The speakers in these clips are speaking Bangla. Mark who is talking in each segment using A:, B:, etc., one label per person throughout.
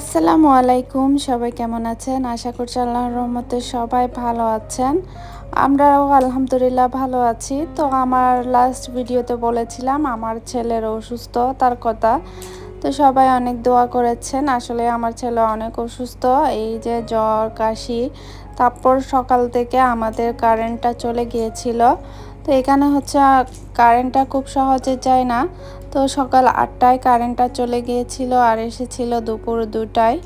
A: আসসালামু আলাইকুম, সবাই কেমন আছেন? আশা করছি আল্লাহর রহমতে সবাই ভালো আছেন। আমরাও আলহামদুলিল্লাহ ভালো আছি। তো আমার লাস্ট ভিডিওতে বলেছিলাম, আমার ছেলের অসুস্থ, তার কথা। তো সবাই অনেক দোয়া করেছেন। আসলে আমার ছেলে অনেক অসুস্থ। এই যে জ্বর, কাশি, তারপর সকাল থেকে আমাদের কারেন্টটা চলে গিয়েছিল। তো এখানে হচ্ছে কারেন্টটা খুব সহজে যায় না। তো সকাল আটটায় কারেন্টটা চলে গিয়েছিল আর এসেছিল দুপুর দুটায়।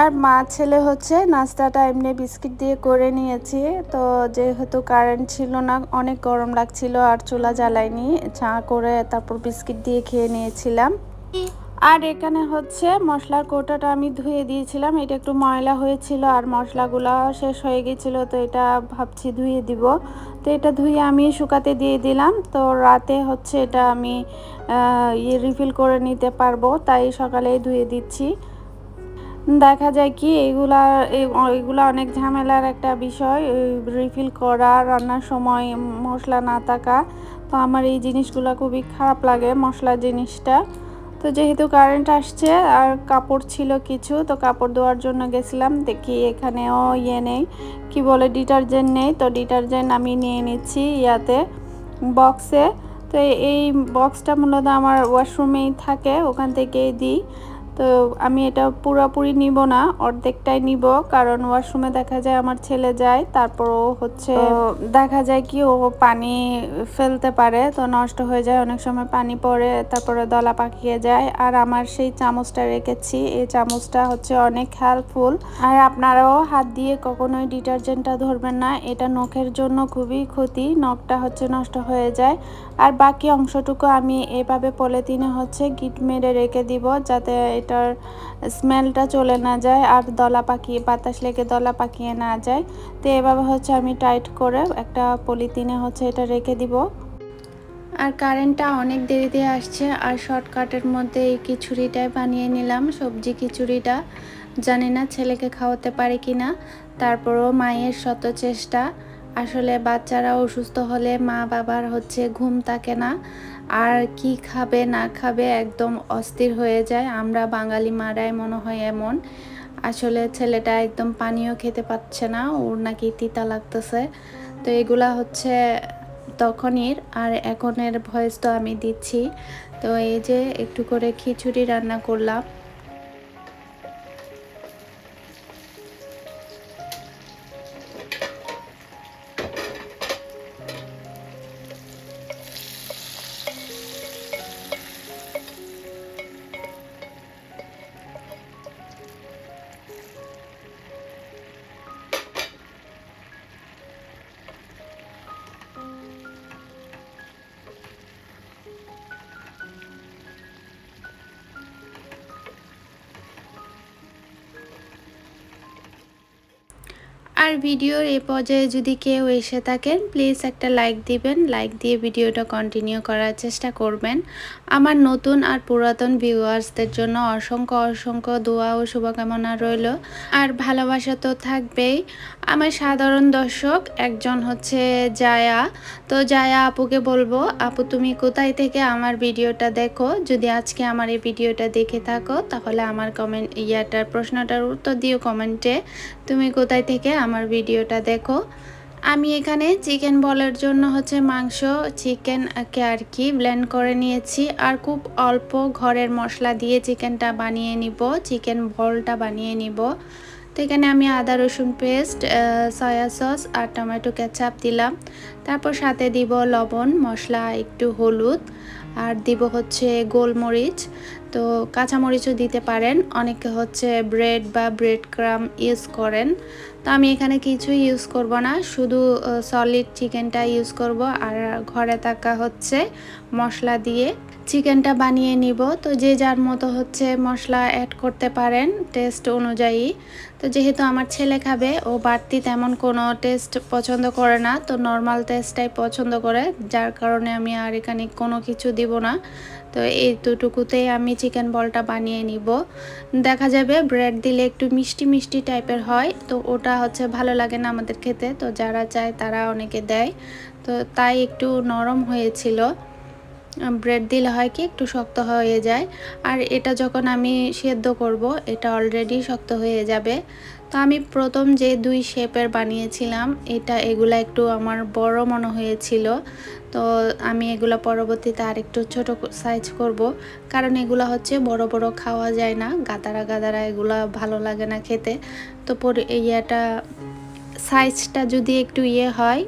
A: আর মা ছেলে হচ্ছে, নাস্তাটা এমনি বিস্কিট দিয়ে করে নিয়েছি। তো যেহেতু কারেন্ট ছিল না, অনেক গরম লাগছিল আর চুলা জ্বালাইনি, চা করে তারপর বিস্কিট দিয়ে খেয়ে নিয়েছিলাম। আর এখানে হচ্ছে মশলার কোটাটা আমি ধুয়ে দিয়েছিলাম। এটা একটু ময়লা হয়েছিল আর মশলাগুলো শেষ হয়ে গেছিল, তো এটা ভাবছি ধুয়ে দিব। তো এটা ধুয়ে আমি শুকাতে দিয়ে দিলাম। তো রাতে হচ্ছে এটা আমি ইয়ে রিফিল করে নিতে পারব, তাই সকালেই ধুয়ে দিচ্ছি। দেখা যায় কি, এগুলা এগুলা অনেক ঝামেলার একটা বিষয় রিফিল করা, রান্নার সময় মশলা না থাকা। তো আমার এই জিনিসগুলো খুবই খারাপ লাগে মশলা জিনিসটা। তো যেহেতু কারেন্ট আসছে আর কাপড় ছিল কিছু, তো কাপড় ধোয়ার জন্য গেছিলাম। দেখি এখানেও ইয়ে নেই। কি বলে ডিটারজেন্ট নেই। তো ডিটারজেন্ট আমি নিয়ে নিচ্ছি ইয়াতে বক্সে তো এই বক্সটা মূলত আমার ওয়াশরুমেই থাকে, ওখান থেকেই দিই। তো আমি এটা পুরোপুরি নিব না অর্ধেকটাই নিব। কারণ ওয়াশরুমে দেখা যায় আমার ছেলে যায় তারপরও হচ্ছে দেখা যায় কি ও পানি ফেলতে পারে তো নষ্ট হয়ে যায় অনেক সময় পানি পড়ে তারপরে দলা পাকিয়ে যায়। আর আমার সেই চামচটা রেখেছি এই চামচটা হচ্ছে অনেক হেল্পফুল আর আপনারাও হাত দিয়ে কখনোই ডিটারজেন্টটা ধরবেন না এটা নখের জন্য খুবই ক্ষতি নখটা হচ্ছে নষ্ট হয়ে যায়। আর বাকি অংশটুকু আমি এভাবে পলিথিনে হচ্ছে গিট মেরে রেখে দিব যাতে এটার স্মেলটা চলে না যায় আর দলা পাকিয়ে, বাতাস লেগে দলা পাকিয়ে না যায়। তো এভাবে হচ্ছে আমি টাইট করে একটা পলিথিনে হচ্ছে এটা রেখে দিব। আর কারেন্টটা অনেক দেরিতে আসছে আর শর্টকাটের মধ্যে এই খিচুড়িটাই বানিয়ে নিলাম, সবজি খিচুড়িটা। জানি না ছেলেকে খাওয়াতে পারে কি না তারপরও মায়ের শত চেষ্টা। আসলে বাচ্চারা অসুস্থ হলে মা বাবার হচ্ছে ঘুম থাকে না। আর কি খাবে, না খাবে একদম অস্থির হয়ে যায়। আমরা বাঙালি মারাই মনে হয় এমন। আসলে ছেলেটা একদম পানিও খেতে পাচ্ছে না, ওর নাকি তিতা লাগতেছে। তো এগুলা হচ্ছে তখনই আর এখনের ভয়েস তো আমি দিচ্ছি। তো এই যে একটু করে খিচুড়ি রান্না করলাম। আর ভিডিওর এ পর্যায়ে যদি কেউ এসে থাকেন প্লিজ একটা লাইক দিবেন। লাইক দিয়ে ভিডিওটা কন্টিনিউ করার চেষ্টা করবেন। আমার নতুন আর পুরাতন ভিউয়ার্সদের জন্য অসংখ্য অসংখ্য দোয়া ও শুভকামনা রইল। আর ভালোবাসা তো থাকবেই। আমার সাধারণ দর্শক একজন হচ্ছে জায়া। তো জায়া, আপুকে বলব, আপু তুমি কোথায় থেকে আমার ভিডিওটা দেখো? যদি আজকে আমার এই ভিডিওটা দেখে থাকো, তাহলে আমার কমেন্ট ইয়াটার প্রশ্নটার উত্তর দিও কমেন্টে তুমি কোথায় থেকে আমার ভিডিওটা দেখো। আমি এখানে চিকেন বলের জন্য হচ্ছে মাংস চিকেনকে আর কি ব্লেন্ড করে নিয়েছি। আর খুব অল্প ঘরের মশলা দিয়ে চিকেনটা বানিয়ে নিব চিকেন বলটা বানিয়ে নিব। তো এখানে আমি আদা, রসুন পেস্ট সয়া সস আর টমেটো কেচাপ দিলাম। তারপর সাথে দিব লবণ, মশলা একটু হলুদ। আর দিব হচ্ছে গোলমরিচ। তো কাঁচামরিচও দিতে পারেন। অনেকে হচ্ছে ব্রেড বা ব্রেড ক্রাম ইউজ করেন। তো আমি এখানে কিছুই ইউজ করব না, শুধু সলিড চিকেনটা ইউজ করব আর ঘরে থাকা হচ্ছে মশলা দিয়ে। চিকেনটা বানিয়ে নিব। তো যে যার মতো হচ্ছে মশলা অ্যাড করতে পারেন টেস্ট অনুযায়ী। তো যেহেতু আমার ছেলে খাবে, ও বাড়তি তেমন কোনো টেস্ট পছন্দ করে না, তো নর্মাল টেস্টটাই পছন্দ করে। যার কারণে আমি আর এখানে কোনো কিছু দিব না। তো এই দুটুকুতেই আমি চিকেন বলটা বানিয়ে নিব। দেখা যাবে ব্রেড দিলে একটু মিষ্টি মিষ্টি টাইপের হয়, তো ওটা হচ্ছে ভালো লাগে না আমাদের খেতে। তো যারা চায় তারা অনেকে দেয়। তো তাই একটু নরম হয়েছিল। ব্রেড দিলে হয় কি, একটু শক্ত হয়ে যায়। আর এটা যখন আমি সেদ্ধ করব, এটা অলরেডি শক্ত হয়ে যাবে। তো আমি প্রথম যে দুই শেপের বানিয়েছিলাম, এটা এগুলা একটু আমার বড় মনে হয়েছিল। তো আমি এগুলো পরবর্তীতে আর একটু ছোট সাইজ করব। কারণ এগুলো হচ্ছে বড় বড় খাওয়া যায় না, গাদারা গাদারা এগুলো ভালো লাগে না খেতে। তো পরে ইয়েটা সাইজটা যদি একটু ইয়ে হয়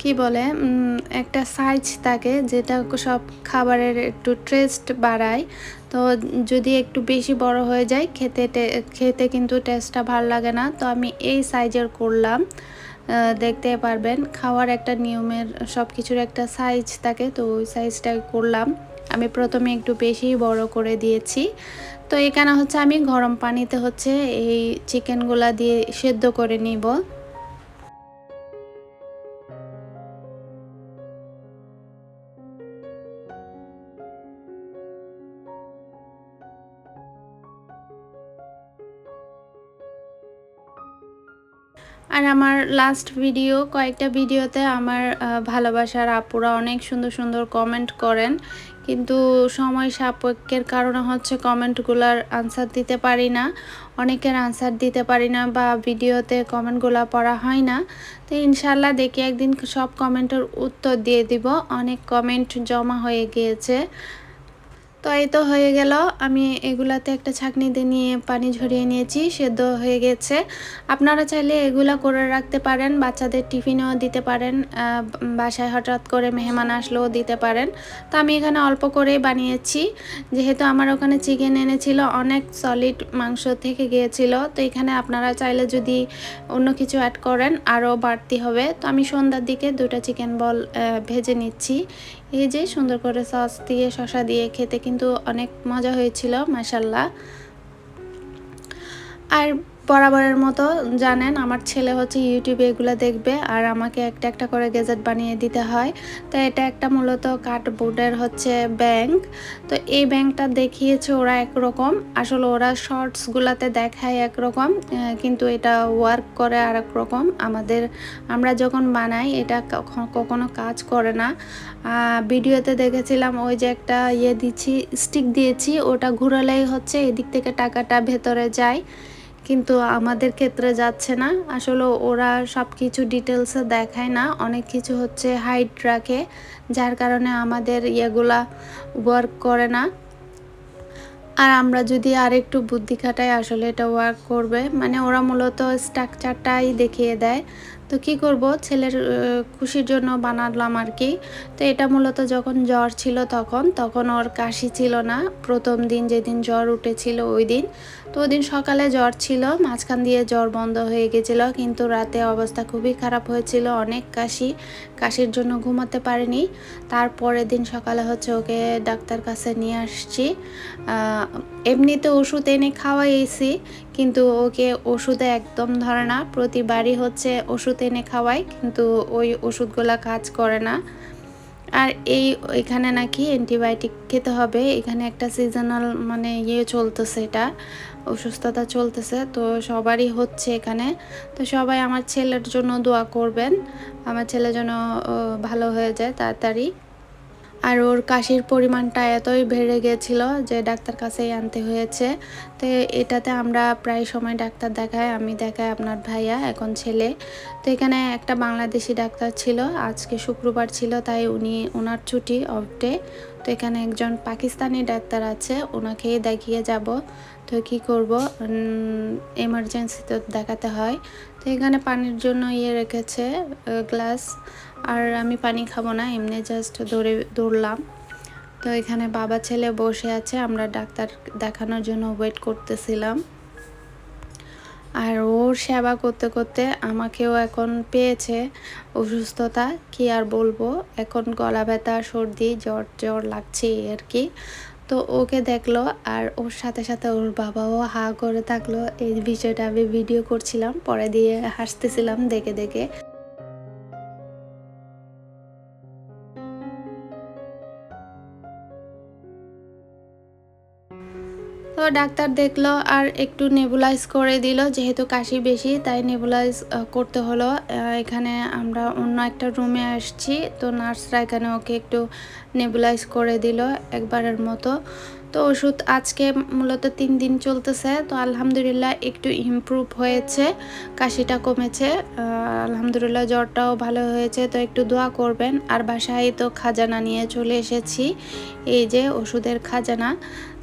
A: কি বলে একটা সাইজ থাকে যেটা সব খাবারের একটু টেস্ট বাড়ায়। তো যদি একটু বেশি বড় হয়ে যায়, খেতে খেতে কিন্তু টেস্টটা ভালো লাগে না। তো আমি এই সাইজের করলাম। দেখতে পারবেন, খাওয়ার একটা নিয়মের সব কিছুর একটা সাইজ থাকে, তো ওই সাইজটা করলাম। আমি প্রথমে একটু বেশি বড় করে দিয়েছি। তো এখানে হচ্ছে আমি গরম পানিতে হচ্ছে এই চিকেনগুলা দিয়ে সেদ্ধ করে নিব। আর আমার লাস্ট ভিডিও কয়েকটা ভিডিওতে আমার ভালোবাসার আপুরা অনেক সুন্দর সুন্দর কমেন্ট করেন। কিন্তু সময় সাপেক্ষের কারণে হচ্ছে কমেন্টগুলোর আনসার দিতে পারি না, অনেকের আনসার দিতে পারি না বা ভিডিওতে কমেন্টগুলো পড়া হয় না। তো ইনশাল্লাহ দেখি একদিন সব কমেন্টের উত্তর দিয়ে দিব, অনেক কমেন্ট জমা হয়ে গিয়েছে। তো এই তো হয়ে গেল। আমি এগুলাতে একটা ছাঁকনিতে নিয়ে পানি ঝরিয়ে নিয়েছি, সেদ্ধ হয়ে গেছে। আপনারা চাইলে এগুলা করে রাখতে পারেন, বাচ্চাদের টিফিনেও দিতে পারেন বাসায় হঠাৎ করে মেহমান আসলেও দিতে পারেন। তো আমি এখানে অল্প করেই বানিয়েছি। যেহেতু আমার ওখানে চিকেন এনেছিল, অনেক সলিড মাংস থেকে গিয়েছিল। তো এখানে আপনারা চাইলে যদি অন্য কিছু অ্যাড করেন, আরও বাড়তি হবে। তো আমি সন্ধ্যার দিকে দুটা চিকেন বল ভেজে নিচ্ছি। এই যে সুন্দর করে সস দিয়ে শশা দিয়ে খেতে কিন্তু অনেক মজা হয়েছিল মাসাল্লাহ আর বরাবরের মতো জানেন, আমার ছেলে হচ্ছে ইউটিউবে এগুলো দেখবে আর আমাকে একটা একটা করে গেজেট বানিয়ে দিতে হয়। তো এটা একটা মূলত কার্ডবোর্ডের হচ্ছে ব্যাংক। তো এই ব্যাংকটা দেখিয়েছে ওরা একরকম। আসলে ওরা শর্টসগুলোতে দেখায় একরকম কিন্তু এটা ওয়ার্ক করে আর রকম আমাদের, আমরা যখন বানাই, এটা কখনো কাজ করে না। ভিডিওতে দেখেছিলাম ওই যে একটা ইয়ে দিচ্ছি, স্টিক দিয়েছি, ওটা ঘুরালেই হচ্ছে এদিক থেকে টাকাটা ভেতরে যায়। কিন্তু আমাদের ক্ষেত্রে যাচ্ছে না। আসলে ওরা সব কিছু ডিটেলসে দেখায় না। অনেক কিছু হচ্ছে হাইট রাখে, যার কারণে আমাদের ইয়েগুলা ওয়ার্ক করে না। আর আমরা যদি আর একটু বুদ্ধি খাটাই, আসলে এটা ওয়ার্ক করবে। মানে ওরা মূলত স্ট্রাকচারটাই দেখিয়ে দেয়। তো কি করব? ছেলের খুশির জন্য বানালাম আর কি। তো এটা মূলত যখন জ্বর ছিল তখন তখন ওর কাশি ছিল না। প্রথম দিন যেদিন জ্বর উঠেছিল ওই দিন। তো ওদিন সকালে জ্বর ছিল, মাঝখান দিয়ে জ্বর বন্ধ হয়ে গেছিল, কিন্তু রাতে অবস্থা খুবই খারাপ হয়েছিল, অনেক কাশি, কাশির জন্য ঘুমাতে পারিনি। তারপরের দিন সকালে হচ্ছে ওকে ডাক্তার কাছে নিয়ে আসছি। এমনিতে ওষুধ এনে খাওয়াইছি, কিন্তু ওকে ওষুধে একদম ধরে না, প্রতিবারই হচ্ছে ওষুধ এনে খাওয়াই কিন্তু ওই ওষুধগুলো কাজ করে না। আর এই, এখানে নাকি অ্যান্টিবায়োটিক খেতে হবে, এখানে একটা সিজনাল মানে ইয়ে চলতেছে এটা। অসুস্থতা চলতেছে, তো সবারই হচ্ছে এখানে। তো সবাই আমার ছেলের জন্য দোয়া করবেন, আমার ছেলের জন্য ভালো হয়ে যায় তাড়াতাড়ি। আর ওর কাশির পরিমাণটা এতই বেড়ে গেছিল যে ডাক্তার কাছেই আনতে হয়েছে। তো এটাতে আমরা প্রায় সময় ডাক্তার দেখাই, আমি দেখাই আপনার ভাইয়া, এখন ছেলে। তো এখানে একটা বাংলাদেশি ডাক্তার ছিল, আজকে শুক্রবার ছিল, তাই উনি, ওনার ছুটি অফ ডে। তো এখানে একজন পাকিস্তানি ডাক্তার আছে ওনাকেই দেখিয়ে যাব। তো কি করব? এমার্জেন্সিতে দেখাতে হয়। তো এখানে পানির জন্য ইয়ে রেখেছে গ্লাস আর আমি পানি খাব না, এমনি জাস্ট দৌড়ে, দৌড়লাম। তো এখানে বাবা ছেলে বসে আছে, আমরা ডাক্তার দেখানোর জন্য ওয়েট করতেছিলাম। আর ওর সেবা করতে করতে আমাকেও এখন পেয়েছে অসুস্থতা, কি আর বলব? এখন গলা ব্যথা, সর্দি, জ্বর জ্বর লাগছে আর কি। তো ওকে দেখল আর ওর সাথে সাথে ওর বাবাও হা করে থাকল। এই বিষয়টা আমি ভিডিও করছিলাম, পরে দিয়ে হাসতেছিলাম দেখে দেখে। ডাক্তার দেখল আর একটু নেবুলাইজ করে দিল, যেহেতু কাশি বেশি, তাই নেবুলাইজ করতে হলো। এখানে আমরা অন্য একটা রুমে আসছি, তো নার্সরা এখানে ওকে একটু নেবুলাইজ করে দিল একবারের মতো। তো ওষুধ আজকে মূলত তিন দিন চলতেছে, তো আলহামদুলিল্লাহ একটু ইমপ্রুভ হয়েছে, কাশিটা কমেছে আলহামদুলিল্লাহ জ্বরটাও ভালো হয়েছে, তো একটু দোয়া করবেন। আর বাসায় তো খাজানা নিয়ে চলে এসেছি, এই যে ওষুধের খাজানা,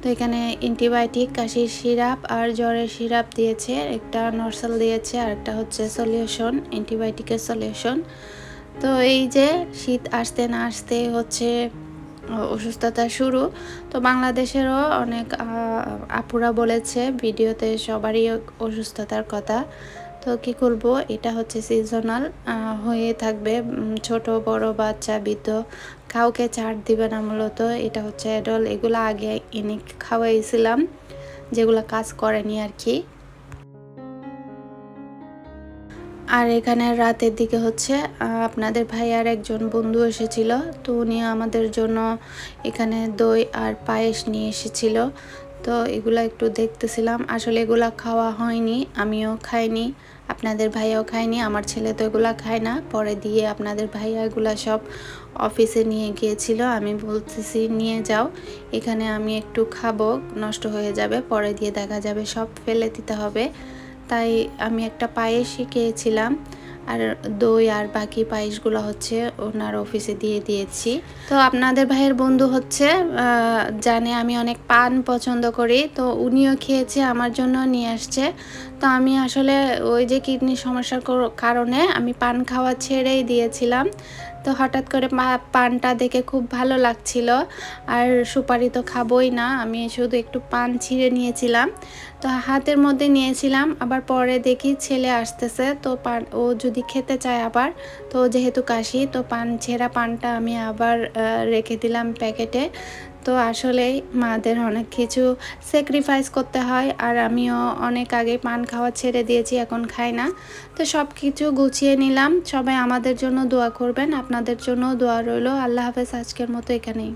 A: তো এখানে অ্যান্টিবায়োটিক কাশির সিরাপ আর জ্বরের সিরাপ দিয়েছে, একটা নরসাল দিয়েছে আর একটা হচ্ছে সলিউশন অ্যান্টিবায়োটিকের সলিউশন তো এই যে শীত আসতে না আসতে হচ্ছে অসুস্থতা শুরু। তো বাংলাদেশেরও অনেক আপুরা বলেছে ভিডিওতে সবারই অসুস্থতার কথা। তো কি করব? এটা হচ্ছে সিজনাল হয়ে থাকবে। ছোট, বড়, বাচ্চা, বৃদ্ধ কাউকে ছাড় দিবে না মূলত। এটা হচ্ছে অ্যাডল এগুলো আগে এনে খাওয়াইছিলাম, যেগুলো কাজ করেনি আর কি। আর এখানে রাতের দিকে হচ্ছে আপনাদের আপনাদের আর একজন বন্ধু এসেছিল, তো উনি আমাদের জন্য এখানে দই আর পায়েস নিয়ে এসেছিল। তো এগুলো একটু দেখতেছিলাম। আসলে এগুলা খাওয়া হয়নি, আমিও খাইনি, আপনাদের ভাইয়াও খায়নি, আমার ছেলে তো এগুলা খায় না। পরে দিয়ে আপনাদের ভাইয়া এগুলা সব অফিসে নিয়ে গিয়েছিল, আমি বলতেছি নিয়ে যাও, এখানে আমি একটু খাব, নষ্ট হয়ে যাবে, পরে দিয়ে দেখা যাবে, সব ফেলে দিতে হবে। তাই আমি একটা পায়েসই খেয়েছিলাম আর দই আর বাকি পায়েসগুলো হচ্ছে ওনার অফিসে দিয়ে দিয়েছি। তো আপনাদের ভাইয়ের বন্ধু হচ্ছে জানে আমি অনেক পান পছন্দ করি। তো উনিও খেয়েছে, আমার জন্য নিয়ে আসছে। তো আমি আসলে ওই যে কিডনির সমস্যার কারণে আমি পান খাওয়া ছেড়েই দিয়েছিলাম। তো হঠাৎ করে পানটা দেখে খুব ভালো লাগছিল। আর সুপারি তো খাবই না, আমি শুধু একটু পান ছিঁড়ে নিয়েছিলাম। তো হাতের মধ্যে নিয়েছিলাম, আবার পরে দেখি ছেলে আসতেছে, তো পান, ও যদি খেতে চায় আবার, তো যেহেতু কাশি, তো পান, ছেঁড়া পানটা আমি আবার রেখে দিলাম প্যাকেটে। তো আসলেই মাদের অনেক কিছু স্যাক্রিফাইস করতে হয় আর আমিও অনেক আগে পান খাওয়া ছেড়ে দিয়েছি, এখন খাই না। তো সব কিছু গুছিয়ে নিলাম। সবাই আমাদের জন্য দোয়া করবেন। আপনাদের জন্য দোয়া রইল। আল্লাহ হাফেজ। আজকের মতো এখানেই।